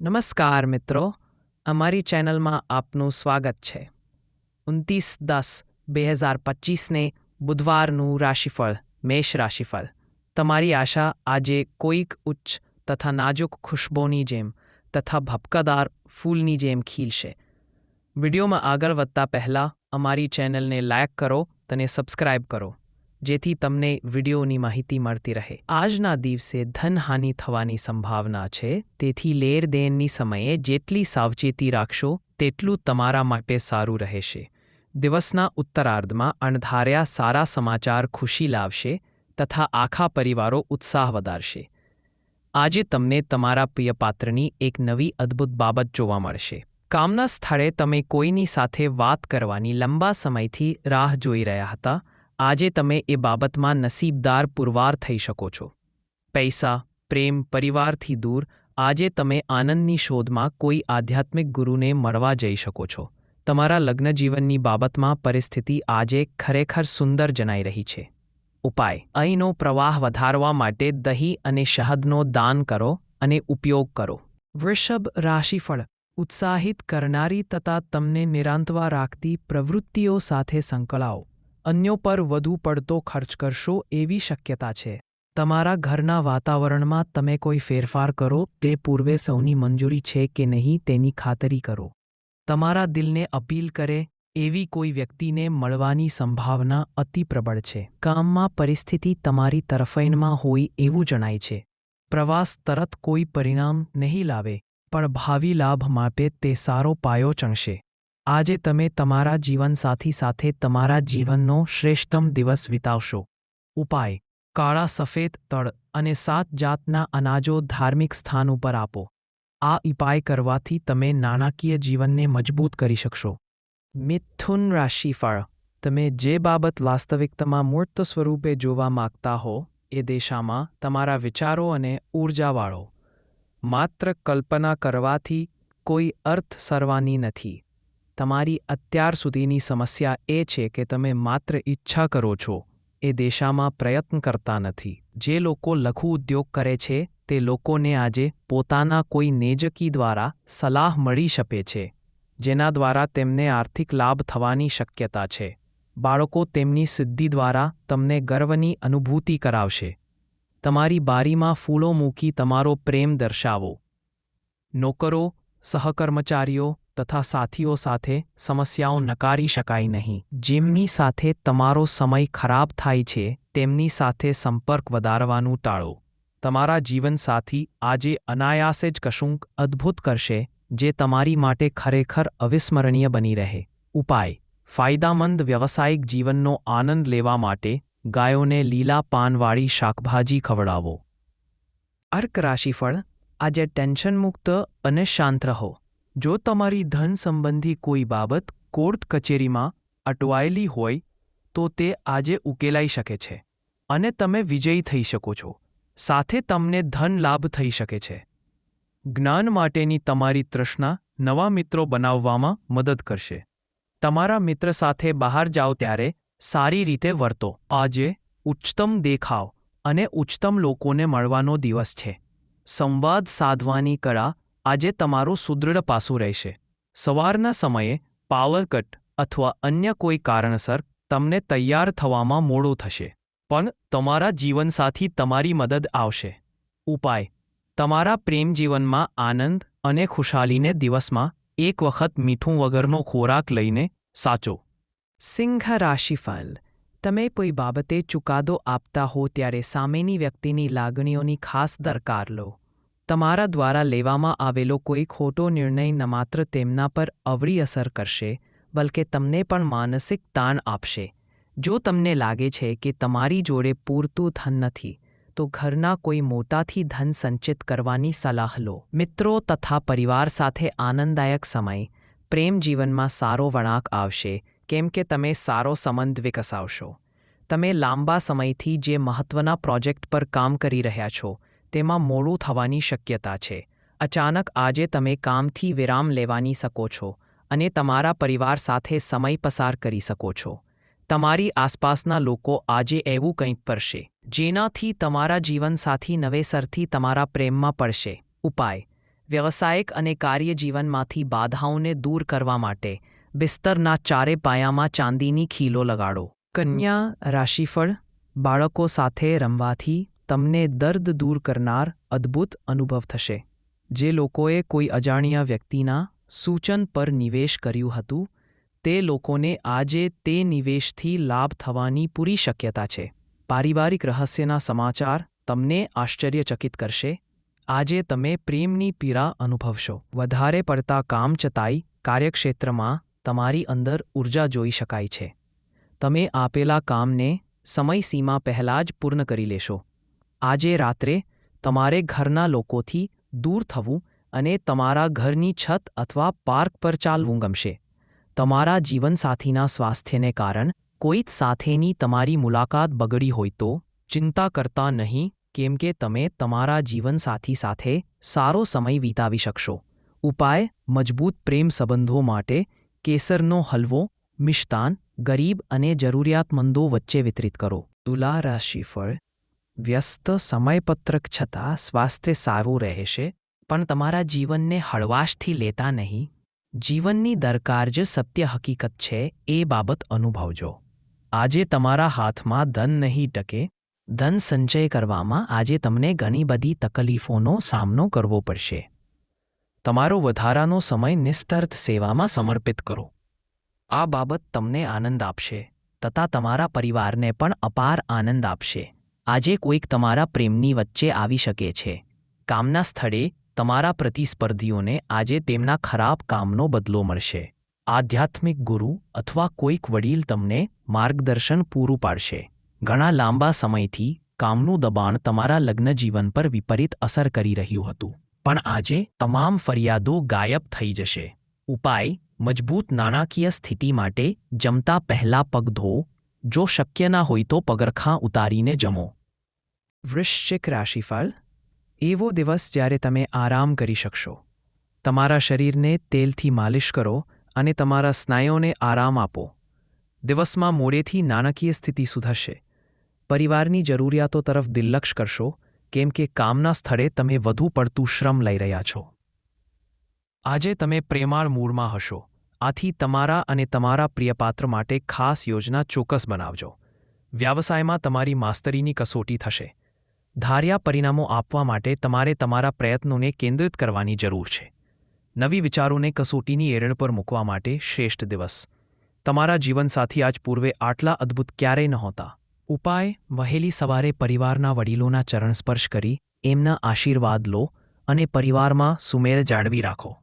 નમસ્કાર મિત્રો, અમારી ચેનલમાં આપનું સ્વાગત છે. ઉનતીસ દસ બે હજાર પચીસને બુધવારનું રાશિફળ, મેષ રાશિફળ. તમારી આશા આજે કોઈક ઉચ્ચ તથા નાજુક ખુશ્બોની જેમ તથા ભપકાદાર ફૂલની જેમ ખીલશે. વિડીયોમાં આગળ વધતા પહેલાં અમારી ચેનલને લાયક કરો, તને સબસ્ક્રાઇબ કરો. જેથી તમને વિડીયોની માહિતી મળતી રહે. આજના દિવસે ધનહાનિ થવાની સંભાવના છે, તેથી લેરદેનની સમયે જેટલી સાવચેતી રાખશો, તેટલું તમારા માટે સારું રહેશે. દિવસના ઉત્તરાર્ધમાં અણધાર્યા સારા સમાચાર ખુશી લાવશે તથા આખા પરિવારો ઉત્સાહ વધારશે. આજે તમને તમારા પ્રિય પાત્રની એક નવી અદ્ભુત બાબત જોવા મળશે. કામના સ્થળે તમે કોઈની સાથે વાત કરવાની લંબા સમયથી રાહ જોઈ રહ્યા હતા આજે તમે એ બાબતમાં નસીબદાર પુરવાર થઈ શકો છો. પૈસા, પ્રેમ, પરિવારથી દૂર, આજે તમે આનંદની શોધમાં કોઈ આધ્યાત્મિક ગુરુને મળવા જઈ શકો છો. તમારા લગ્નજીવનની બાબતમાં પરિસ્થિતિ આજે ખરેખર સુંદર જણાઈ રહી છે. ઉપાય, અહીંનો પ્રવાહ વધારવા માટે દહીં અને શહદનો દાન કરો અને ઉપયોગ કરો. વૃષભ રાશિફળ, ઉત્સાહિત કરનારી તથા તમને નિરાંતવા રાખતી પ્રવૃત્તિઓ સાથે સંકળાઓ. અન્યો પર વધુ પડતો ખર્ચ કરશો એવી શક્યતા છે. તમારા ઘરના વાતાવરણમાં તમે કોઈ ફેરફાર કરો, તે પૂર્વે સૌની મંજૂરી છે કે નહીં તેની ખાતરી કરો. તમારા દિલને અપીલ કરે, એવી કોઈ વ્યક્તિને મળવાની સંભાવના અતિ પ્રબળ છે. કામમાં પરિસ્થિતિ તમારી તરફેણમાં હોય એવું જણાય છે. પ્રવાસ તરત કોઈ પરિણામ નહીં લાવે, પણ ભાવિ લાભ માટે તે સારો પાયો ચણશે. આજે તમે તમારા જીવનસાથી સાથે તમારા જીવનનો શ્રેષ્ઠમ દિવસ વિતાવશો. ઉપાય. કાળા સફેદ તળ અને સાત જાતના અનાજો ધાર્મિક સ્થાન ઉપર આપો. આ ઉપાય કરવાથી તમે નાણાકીય જીવનને મજબૂત કરી શકશો. મિથુન રાશિફળ. તમે જે બાબત વાસ્તવિકતામાં મૂર્ત સ્વરૂપે જોવા માંગતા હો, એ દિશામાં તમારા વિચારો અને ઊર્જાવાળો માત્ર કલ્પના કરવાથી કોઈ અર્થ સરવાની નથી. તમારી અત્યાર સુધીની સમસ્યા એ છે કે તમે માત્ર ઈચ્છા કરો છો, એ દિશામાં પ્રયત્ન કરતા નથી. જે લોકો લઘુ ઉદ્યોગ કરે છે, તે લોકોને આજે પોતાના કોઈ નેજકી દ્વારા સલાહ મળી શકે છે, જેના દ્વારા તેમને આર્થિક લાભ થવાની શક્યતા છે. બાળકો તેમની સિદ્ધિ દ્વારા તમને ગર્વની અનુભૂતિ કરાવશે. તમારી બારીમાં ફૂલો મૂકી તમારો પ્રેમ દર્શાવો. નોકરો, સહકર્મચારીઓ તથા સાથીઓ સાથે સમસ્યાઓ નકારી શકાય નહીં. જેમની સાથે તમારો સમય ખરાબ થાય છે, તેમની સાથે સંપર્ક વધારવાનું ટાળો. તમારા જીવનસાથી આજે અનાયાસે જ કશુંક અદ્ભુત કરશે, જે તમારી માટે ખરેખર અવિસ્મરણીય બની રહે. ઉપાય. ફાયદામંદ વ્યવસાયિક જીવનનો આનંદ લેવા માટે ગાયોને લીલા પાનવાળી શાકભાજી ખવડાવો. અર્ક રાશિફળ આજે ટેન્શન મુક્ત અને શાંત રહો. જો તમારી ધન સંબંધી કોઈ બાબત કોર્ટ કચેરીમાં અટવાયેલી હોય, તો તે આજે ઉકેલાઈ શકે છે અને તમે વિજયી થઈ શકો છો. સાથે તમને ધન લાભ થઈ શકે છે. જ્ઞાન માટેની તમારી તૃષ્ણા નવા મિત્રો બનાવવામાં મદદ કરશે. તમારા મિત્ર સાથે બહાર જાઓ ત્યારે સારી રીતે વર્તો. આજે ઉચ્ચતમ દેખાવ અને ઉચ્ચતમ લોકોને મળવાનો દિવસ છે. સંવાદ સાધવાની કળા આજે તમારું સુદૃઢ પાસું રહેશે. સવારના સમયે પાવર કટ અથવા અન્ય કોઈ કારણસર તમને તૈયાર થવામાં મોડું થશે. પણ તમારા જીવનસાથી તમારી મદદ આવશે. ઉપાય. તમારા પ્રેમ જીવનમાં આનંદ અને ખુશાલીને દિવસમાં એક વખત મીઠું વગરનો ખોરાક લઈને સાચો. સિંહ રાશિફળ. તમે કોઈ બાબતે ચુકાદો આપતા હો ત્યારે સામેની વ્યક્તિની લાગણીઓની ખાસ દરકાર લો. તમારા દ્વારા લેવામાં આવેલો કોઈ ખોટો નિર્ણય ન માત્ર તેમના પર અવળી અસર કરશે, બલકે તમને પણ માનસિક તાણ આપશે. જો તમને લાગે છે કે તમારી જોડે પૂરતું ધન નથી, તો ઘરના કોઈ મોટાથી ધન સંચિત કરવાની સલાહ લો. મિત્રો, તથા પરિવાર સાથે આનંદદાયક સમય. પ્રેમ જીવનમાં સારો વળાંક આવશે, કેમ કે તમે સારો સંબંધ વિકસાવશો. તમે લાંબા સમયથી જે મહત્ત્વના પ્રોજેક્ટ પર કામ કરી રહ્યા છો તેમાં મોડું થવાની શક્યતા છે. અચાનક આજે તમે કામથી વિરામ લેવાની શકો છો અને તમારા પરિવાર સાથે સમય પસાર કરી શકો છો. તમારી આસપાસના લોકો આજે એવું કંઈક કરશે, જેનાથી તમારા જીવનસાથી નવેસરથી તમારા પ્રેમમાં પડશે. ઉપાય, વ્યવસાયિક અને કાર્યજીવનમાંથી બાધાઓને દૂર કરવા માટે બિસ્તરના ચારે પાયામાં ચાંદીની ખીલો લગાડો. કન્યા, રાશિફળ, બાળકો સાથે રમવાથી તમને દર્દ દૂર કરનાર અદ્ભુત અનુભવ થશે. જે લોકોએ કોઈ અજાણ્યા વ્યક્તિના સૂચન પર નિવેશ કર્યું હતું, તે લોકોને આજે તે નિવેશથી લાભ થવાની પૂરી શક્યતા છે. પારિવારિક રહસ્યના સમાચાર તમને આશ્ચર્યચકિત કરશે. આજે તમે પ્રેમની પીડા અનુભવશો. વધારે પડતા કામ છતાંય કાર્યક્ષેત્રમાં તમારી અંદર ઊર્જા જોઈ શકાય છે. તમે આપેલા કામને સમયસીમા પહેલાં જ પૂર્ણ કરી લેશો. આજે રાત્રે તમારે ઘરના લોકોથી દૂર થવું અને તમારા ઘરની છત અથવા પાર્ક પર ચાલવું ગમશે. તમારા જીવનસાથીના સ્વાસ્થ્યને કારણ કોઈ સાથેની તમારી મુલાકાત બગડી હોય તો ચિંતા કરતા નહીં, કેમ કે તમે તમારા જીવનસાથી સાથે સારો સમય વિતાવી શકશો. ઉપાય, મજબૂત પ્રેમ સંબંધો માટે કેસરનો હલવો, મિષ્ટાન, ગરીબ અને જરૂરિયાતમંદો વચ્ચે વિતરિત કરો. તુલા રાશિફળ વ્યસ્ત સમયપત્રક છતાં સ્વાસ્થ્ય સારું રહેશે, પણ તમારા જીવનને હળવાશથી લેતા નહીં. જીવનની દરકાર જ સત્ય હકીકત છે, એ બાબત અનુભવજો. આજે તમારા હાથમાં ધન નહીં ટકે. ધન સંચય કરવામાં આજે તમને ઘણી બધી તકલીફોનો સામનો કરવો પડશે. તમારો વધારાનો સમય નિસ્તર્થ સેવામાં સમર્પિત કરો. આ બાબત તમને આનંદ આપશે, તથા તમારા પરિવારને પણ અપાર આનંદ આપશે. આજે કોઈક તમારા પ્રેમની વચ્ચે આવી શકે છે. કામના સ્થળે તમારા પ્રતિસ્પર્ધીઓને આજે તેમના ખરાબ કામનો બદલો મળશે. આધ્યાત્મિક ગુરુ અથવા કોઈક વડીલ તમને માર્ગદર્શન પૂરું પાડશે. ઘણા લાંબા સમયથી કામનું દબાણ તમારા લગ્ન જીવન પર વિપરીત અસર કરી રહ્યું હતું. પણ આજે તમામ ફરિયાદો ગાયબ થઈ જશે. ઉપાય, મજબૂત નાણાકીય સ્થિતિ માટે જમતા પહેલા પગ ધો. જો શક્ય ના હોય તો પગરખાં ઉતારીને જમો. વૃશ્ચિક રાશિફળ. એવો દિવસ જ્યારે તમે આરામ કરી શકશો. તમારા શરીરને તેલથી માલિશ કરો અને તમારા સ્નાયુઓને આરામ આપો. દિવસમાં મોડેથી નાણાકીય સ્થિતિ સુધરશે. પરિવારની જરૂરિયાતો તરફ દિલ્લક્ષ કરશો, કેમ કે કામના સ્થળે તમે વધુ પડતું શ્રમ લઈ રહ્યા છો. આજે તમે પ્રેમાળ મૂળમાં હશો. આથી તમારા અને તમારા પ્રિયપાત્ર માટે ખાસ યોજના ચોક્કસ બનાવજો. વ્યવસાયમાં તમારી માસ્તરીની કસોટી થશે. ધાર્યા પરિણામો આપવા માટે તમારે તમારા પ્રયત્નોને કેન્દ્રિત કરવાની જરૂર છે. નવી વિચારોને કસોટીની એરણ પર મૂકવા માટે શ્રેષ્ઠ દિવસ. તમારા જીવનસાથી આજ પૂર્વે આટલા અદ્ભુત ક્યારેય નહોતા. ઉપાય, વહેલી સવારે પરિવારના વડીલોના ચરણ સ્પર્શ કરી, એમના આશીર્વાદ લો અને પરિવારમાં સુમેળ જાળવી રાખો.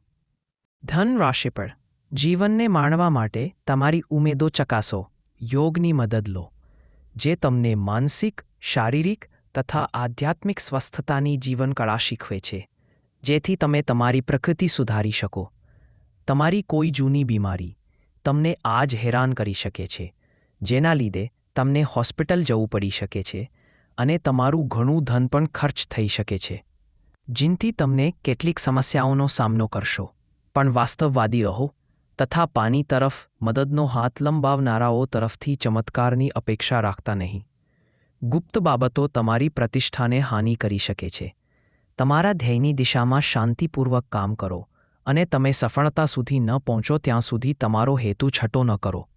ધન રાશિ પર. જીવનને માણવા માટે તમારી ઉમેદો ચકાસો. યોગની મદદ લો. જે તમને માનસિક, શારીરિક તથા આધ્યાત્મિક સ્વસ્થતાની જીવનકળા શીખવે છે, જેથી તમે તમારી પ્રકૃતિ સુધારી શકો. તમારી કોઈ જૂની બીમારી તમને આજ હેરાન કરી શકે છે, જેના લીધે તમને હોસ્પિટલ જવું પડી શકે છે અને તમારું ઘણું ધન પણ ખર્ચ થઈ શકે છે. જીનથી તમને કેટલીક સમસ્યાઓનો સામનો કરશો, પણ વાસ્તવવાદી રહો તથા પાણી તરફ મદદનો હાથ લંબાવનારાઓ તરફથી ચમત્કારની અપેક્ષા રાખતા નહીં. ગુપ્ત બાબતો તમારી પ્રતિષ્ઠાને હાનિ કરી શકે છે. તમારા ધ્યેયની દિશામાં શાંતિપૂર્વક કામ કરો અને તમે સફળતા સુધી ન પહોંચો ત્યાં સુધી તમારો હેતુ છટો ન કરો.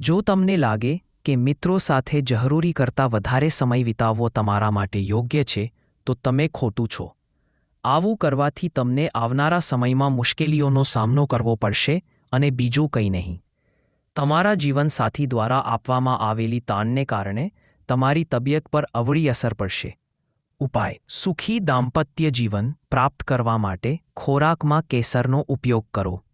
જો તમને લાગે કે મિત્રો સાથે જરૂરી કરતાં વધારે સમય વિતાવવો તમારા માટે યોગ્ય છે, તો તમે ખોટું છો. આવું કરવાથી તમને આવનારા સમયમાં મુશ્કેલીઓનો સામનો કરવો પડશે અને બીજું કંઈ નહીં. તમારા જીવનસાથી દ્વારા આપવામાં આવેલી તાણને કારણે તમારી તબિયત પર અવળી અસર પડશે. ઉપાય. સુખી દાંપત્ય જીવન પ્રાપ્ત કરવા માટે ખોરાકમાં કેસરનો ઉપયોગ કરો.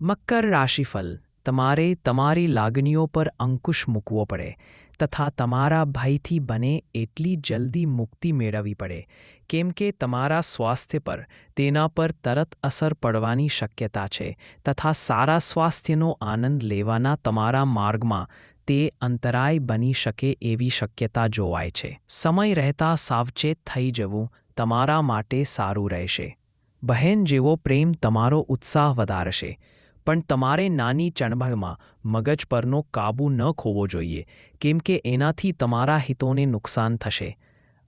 મકર રાશિફલ. તમારે તમારી લાગણીઓ પર અંકુશ મૂકવો પડે તથા તમારા ભયથી બને એટલી જલ્દી મુક્તિ મેળવવી પડે. કેમ કે તમારા સ્વાસ્થ્ય પર તેના પર તરત અસર પડવાની શક્યતા છે તથા સારા સ્વાસ્થ્યનો આનંદ લેવાના તમારા માર્ગમાં તે અંતરાય બની શકે એવી શક્યતા જોવાય છે. સમય રહેતા સાવચેત થઈ જવું તમારા માટે સારું રહેશે. બહેન જેવો પ્રેમ તમારો ઉત્સાહ વધારશે. પણ તમારે નાની ચણબળમાં મગજ પરનો કાબૂ ન ખોવો જોઈએ, કેમ કે એનાથી તમારા હિતોને નુકસાન થશે.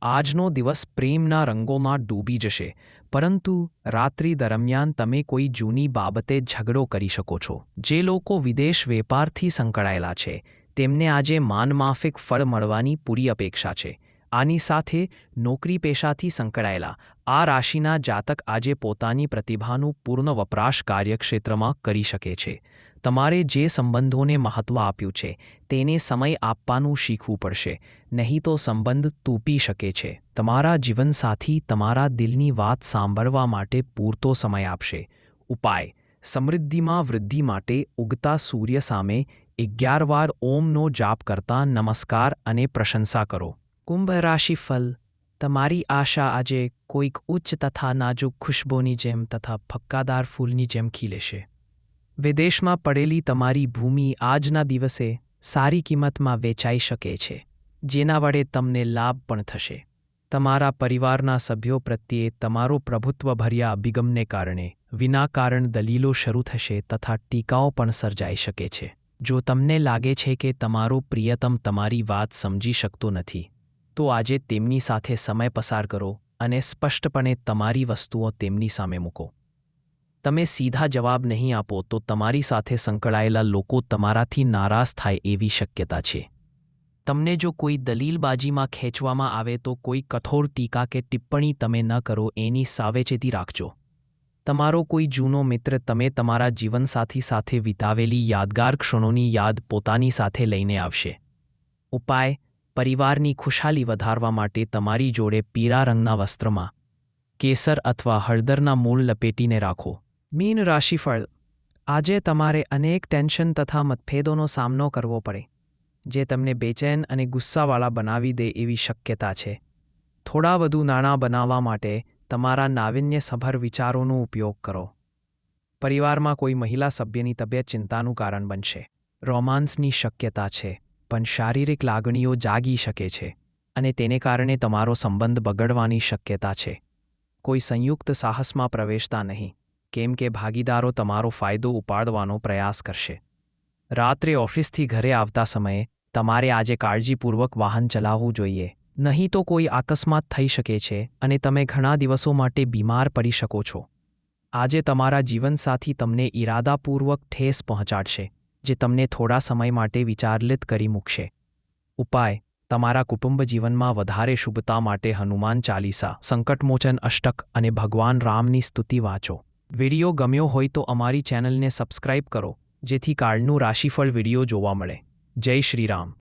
આજનો દિવસ પ્રેમના રંગોમાં ડૂબી જશે, પરંતુ રાત્રિ દરમિયાન તમે કોઈ જૂની બાબતે ઝઘડો કરી શકો છો. જે લોકો વિદેશ વેપારથી સંકળાયેલા છે તેમને આજે માનમાફિક ફળ મળવાની પૂરી અપેક્ષા છે. આની સાથે નોકરી પેશાથી સંકળાયેલા આ રાશિના જાતક આજે પોતાની પ્રતિભાનું પૂર્ણ વપરાશ કાર્યક્ષેત્રમાં કરી શકે છે. તમારે જે સંબંધોને મહત્ત્વ આપ્યું છે, તેને સમય આપવાનું શીખવું પડશે, નહીં તો સંબંધ તૂટી શકે છે. તમારા જીવનસાથી તમારા દિલની વાત સાંભળવા માટે પૂરતો સમય આપશે. ઉપાય, સમૃદ્ધિમાં વૃદ્ધિ માટે ઉગતા સૂર્ય સામે અગિયાર વાર ઓમનો જાપ કરતા નમસ્કાર અને પ્રશંસા કરો. કુંભ રાશિ ફલ, તમારી આશા આજે કોઈક ઉચ્ચ તથા નાજુક ખુશ્બોની જેમ તથા ફક્કાદાર ફૂલની જેમ ખીલેશે વિદેશમાં પડેલી તમારી ભૂમિ આજના દિવસે સારી કિંમતમાં વેચાઈ શકે છે, જેના વડે તમને લાભ પણ થશે. તમારા પરિવારના સભ્યો પ્રત્યે તમારો પ્રભુત્વભર્યા અભિગમને કારણે વિના કારણ દલીલો શરૂ થશે તથા ટીકાઓ પણ સર્જાઈ શકે છે. જો તમને લાગે છે કે તમારો પ્રિયતમ તમારી વાત સમજી શકતો નથી, તો આજે તેમની સાથે સમય પસાર કરો અને સ્પષ્ટપણે તમારી વસ્તુઓ તેમની સામે મૂકો. તમે સીધા જવાબ નહીં આપો તો તમારી સાથે સંકળાયેલા લોકો તમારાથી નારાજ થાય એવી શક્યતા છે. તમને જો કોઈ દલીલબાજીમાં ખેંચવામાં આવે તો કોઈ કઠોર ટીકા કે ટિપ્પણી તમે ન કરો એની સાવચેતી રાખજો. તમારો કોઈ જૂનો મિત્ર તમે તમારા જીવનસાથી સાથે વિતાવેલી યાદગાર ક્ષણોની યાદ પોતાની સાથે લઈને આવશે. ઉપાય, પરિવારની ખુશાલી વધારવા માટે તમારી જોડે પીળા રંગના વસ્ત્રમાં, કેસર અથવા હળદરના મૂળ લપેટીને રાખો. મીન રાશિફળ. આજે તમારે અનેક ટેન્શન તથા મતભેદોનો સામનો કરવો પડે, જે તમને બેચેન અને ગુસ્સાવાળા બનાવી દે એવી શક્યતા છે. થોડા વધુ નાણાં બનાવવા માટે તમારા નાવિન્યસભર વિચારોનો ઉપયોગ કરો. પરિવારમાં કોઈ મહિલા સભ્યની તબિયત ચિંતાનું કારણ બનશે. રોમાન્સની શક્યતા છે, પણ શારીરિક લાગણીઓ જાગી શકે છે, અને તેને કારણે તમારો સંબંધ બગડવાની શક્યતા છે. કોઈ સંયુક્ત સાહસમાં પ્રવેશતા નહીં, કેમ કે ભાગીદારો તમારો ફાયદો ઉપાડવાનો પ્રયાસ કરશે. રાત્રે ઓફિસથી ઘરે આવતા સમયે તમારે આજે કાળજીપૂર્વક વાહન ચલાવવું જોઈએ. નહીં તો કોઈ અકસ્માત થઈ શકે છે અને તમે ઘણા દિવસો માટે બીમાર પડી શકો છો. આજે તમારા જીવનસાથી તમને ઈરાદાપૂર્વક ઠેસ પહોંચાડશે, જે તમને થોડા સમય માટે વિચારલિત કરી મૂકશે. ઉપાય, તમારા કુટુંબ જીવનમાં વધારે શુભતા માટે હનુમાન ચાલીસા, સંકટમોચન અષ્ટક અને ભગવાન રામની સ્તુતિ વાંચો. વિડિયો ગમ્યો હોય તો અમારી ચેનલને સબસ્ક્રાઇબ કરો, જેથી કાળનું રાશિફળ વીડિયો જોવા મળે. જય શ્રીરામ